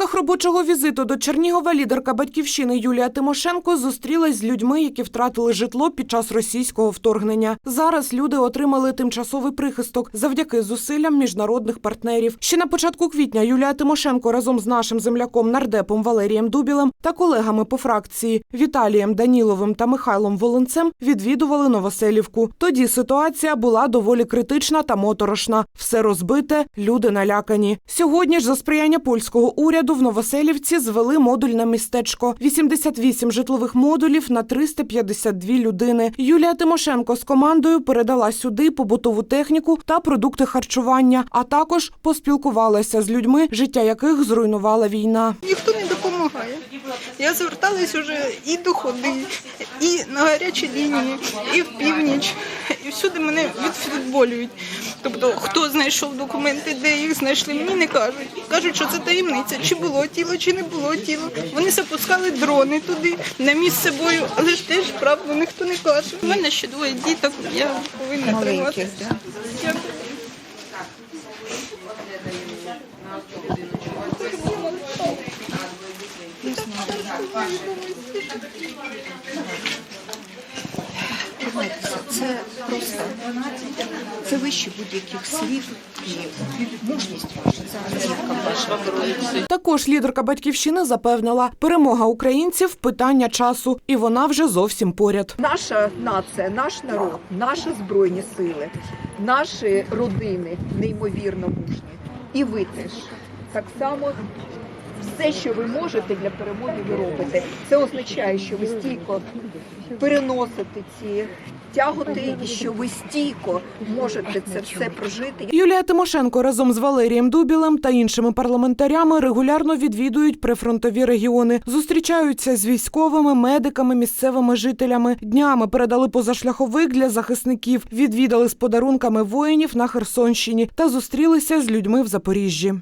рамках робочого візиту до Чернігова лідерка батьківщини Юлія Тимошенко зустрілась з людьми, які втратили житло під час російського вторгнення. Зараз люди отримали тимчасовий прихисток завдяки зусиллям міжнародних партнерів. Ще на початку квітня Юлія Тимошенко разом з нашим земляком нардепом Валерієм Дубілем та колегами по фракції Віталієм Даніловим та Михайлом Волинцем відвідували Новоселівку. Тоді ситуація була доволі критична та моторошна. Все розбите, люди налякані. Сьогодні ж за сприяння польського уряду в Новоселівці звели модульне містечко. 88 житлових модулів на 352 людини. Юлія Тимошенко з командою передала сюди побутову техніку та продукти харчування, а також поспілкувалася з людьми, життя яких зруйнувала війна. Ніхто не допомагає. Я зверталась уже і до ходи, і на гарячі лінії, і в північ. І всюди мене відфутболюють. Тобто, хто знайшов документи, де їх знайшли, мені не кажуть. Кажуть, що це таємниця, чи було тіло, чи не було тіло. Вони запускали дрони туди, на місце бою, але ж теж правду ніхто не каже. У мене ще двоє діток, я повинна тримати. Дякую. Це просто це вище будь-яких слів і мужність ваша ваша. Також лідерка батьківщини запевнила, перемога українців питання часу, і вона вже зовсім поряд. Наша нація, наш народ, наші збройні сили, наші родини неймовірно мужні. І ви теж так само. Все, що ви можете для перемоги, ви робите. Це означає, що ви стійко переносите ці тяготи, і що ви стійко можете це все прожити. Юлія Тимошенко разом з Валерієм Дубілем та іншими парламентарями регулярно відвідують прифронтові регіони, зустрічаються з військовими, медиками, місцевими жителями. Днями передали позашляховик для захисників, відвідали з подарунками воїнів на Херсонщині та зустрілися з людьми в Запоріжжі.